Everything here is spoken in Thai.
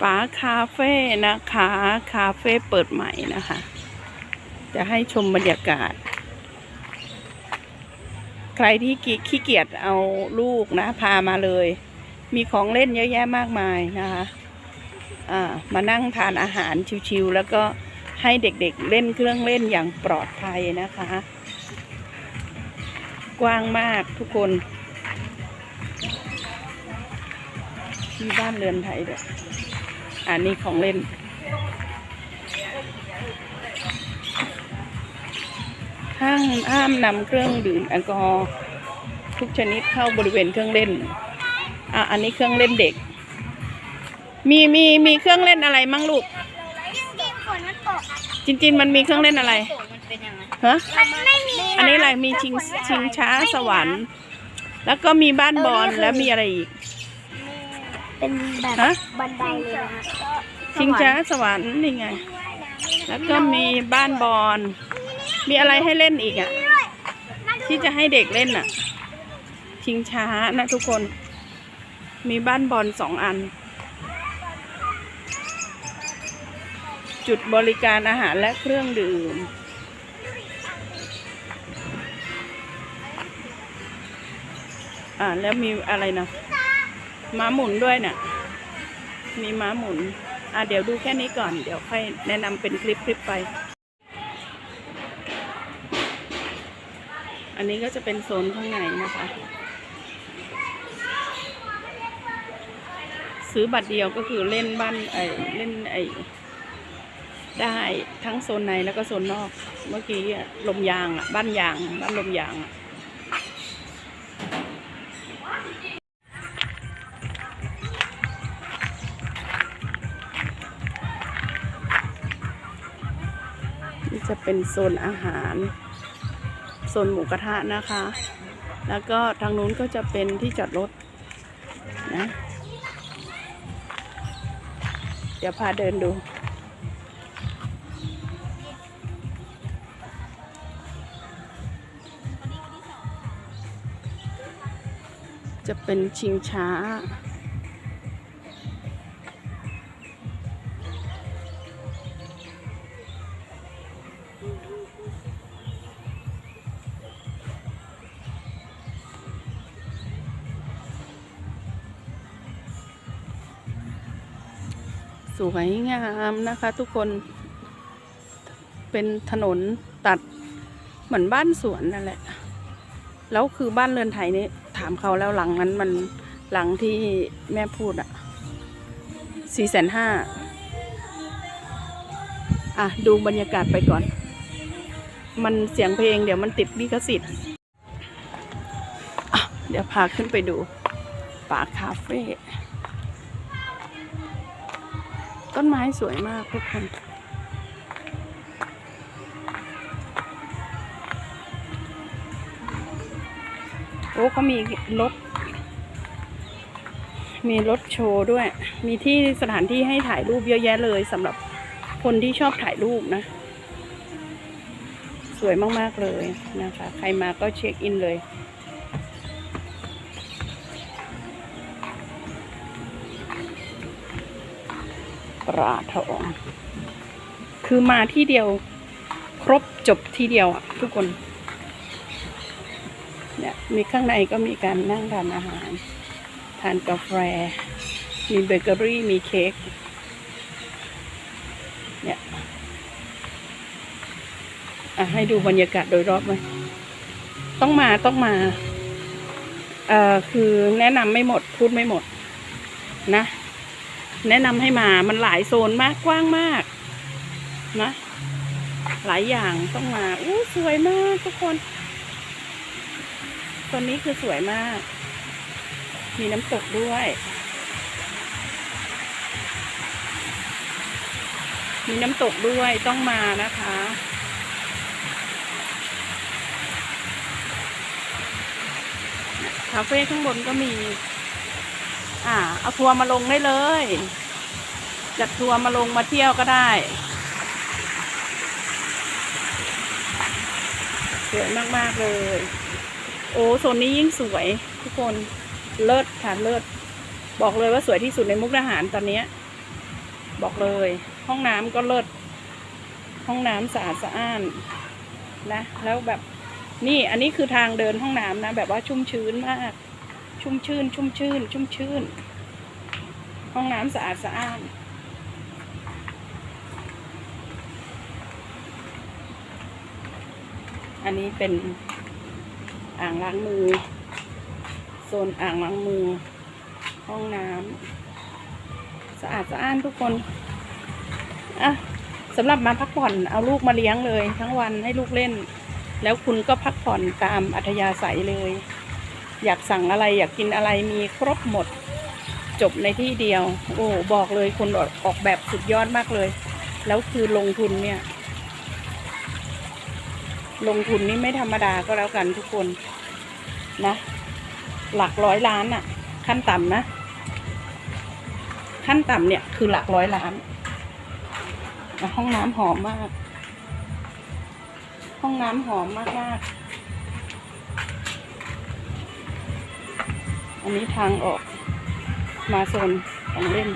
ป๋าคาเฟ่นะคะ คาเฟ่เปิดใหม่นะคะ จะให้ชมบรรยากาศ ใครที่ขี้เกียจเอาลูกนะ พามาเลย มีของเล่นเยอะแยะมากมายนะคะอ่ามานั่งทานอาหารชิวๆแล้วก็ให้เด็กๆเล่นเครื่องเล่นอย่างปลอดภัยนะคะ กว้างมากทุกคนมีบ้านเรือนไทยด้วย อันนี้ของเล่น ห้ามห้ามนำเครื่องดื่มแอลกอฮอล์ทุกชนิดเข้าบริเวณเครื่องเล่น อะ อันนี้เครื่องเล่นเด็ก มีมีมีเครื่องเล่นอะไรมั่งลูกจริงๆฝนมันตกจริง ๆ มันมีเครื่องเล่นอะไรฝนมันเป็นยังไงฮะ มันไม่มีอันนี้อะไร มีชิงชิงช้าสวรรค์ แล้วก็มีบ้านบอลแล้วมีอะไรอีก เป็นแบบฮะ บันไดเลยนะชิงช้าสวรรค์นี่ไง แล้วก็มีบ้านบอล มีอะไรให้เล่นอีกอะ ที่จะให้เด็กเล่นอะ ชิงช้านะทุกคน มีบ้านบอลสองอัน จุดบริการอาหารและเครื่องดื่ม อ่าแล้วมีอะไรนะ ม้าหมุนด้วยน่ะ มีม้าหมุน อะเดี๋ยวดูแค่นี้ก่อน เดี๋ยวค่อยแนะนำเป็นคลิปคลิปไป อันนี้ก็จะเป็นโซนข้างในนะคะ ซื้อบัตรเดียวก็คือเล่นบ้านไอเล่นไอได้ทั้งโซนในแล้วก็โซนนอก เมื่อกี้ลมยางอะ บ้านยาง บ้านลมยางอะ จะเป็นโซนอาหาร โซนหมูกระทะนะคะ แล้วก็ทางนู้นก็จะเป็นที่จอดรถนะ เดี๋ยวพาเดินดูจะเป็นชิงช้า สวยงามนะคะ ทุกคน เป็นถนนตัดเหมือนบ้านสวนนั่นแหละ แล้วคือบ้านเรือนไทยนี่ถามเขาแล้วหลังนั้นมันหลังที่แม่พูดอะสี่แสนห้าอะ ดูบรรยากาศไปก่อน มันเสียงเพลงเดี๋ยวมันติดลิขสิทธิ์เดี๋ยวพาขึ้นไปดูป่าคาเฟ่ ต้นไม้สวยมากทุกคน โอ้เขามีรถ มีรถโชว์ด้วย มีที่สถานที่ให้ถ่ายรูปเยอะแยะเลยสำหรับคนที่ชอบถ่ายรูปนะ สวยมาก ๆ เลยนะคะ ใครมาก็เช็คอินเลย ปลาทอง คือมาที่เดียว ครบจบที่เดียวอะ ทุกคน เนี่ยมีข้างในก็มีการนั่งทานอาหาร ทานกาแฟ มีเบเกอรี่มีเค้กเนี่ยอะให้ดูบรรยากาศโดยรอบไหมต้องมาต้องมา เอ่อ คือแนะนำไม่หมดพูดไม่หมด นะ แนะนำให้มามันหลายโซนมากกว้างมากนะหลายอย่างต้องมาอู้สวยมากทุกคนตัวนี้คือสวยมาก มีน้ำตกด้วย มีน้ำตกด้วยต้องมานะคะคาเฟ่ข้างบนก็มี อ่า เอาทัวร์มาลงได้เลย จัดทัวร์มาลงมาเที่ยวก็ได้สวยมาก ๆ เลย โอ้โซนนี้ยิ่งสวย ทุกคนเลิศค่ะเลิศบอกเลยว่าสวยที่สุดในมุกดาหารตอนนี้บอกเลย ห้องน้ำก็เลิศห้องน้ำสะอาดสะอ้านนะ แล้วแบบนี่อันนี้คือทางเดินห้องน้ำนะ แบบว่าชุ่มชื้นมาก ชุ่มชื่น ชุ่มชื่น ชุ่มชื่น ห้องน้ำสะอาดสะอ้านอันนี้เป็นอ่างล้างมือ โซนอ่างล้างมือ ห้องน้ำสะอาดสะอ้านทุกคนอะสำหรับมาพักผ่อนเอาลูกมาเลี้ยงเลย ทั้งวันให้ลูกเล่น แล้วคุณก็พักผ่อนตามอัธยาศัยเลย อยากสั่งอะไรอยากกินอะไรมีครบหมด จบในที่เดียว โอ้บอกเลยคนออกอกแบบสุดยอดมากเลย แล้วคือลงทุนเนี่ย ลงทุนนี่ไม่ธรรมดาก็แล้วกันทุกคนนะ หลักร้อยล้านอะขั้นต่ำนะ ขั้นต่ำเนี่ยคือหลักร้อยล้านห้องน้ำหอมมาก ห้องน้ำหอมมากมากๆ อันนี้ทางออกมาโซนของเล่น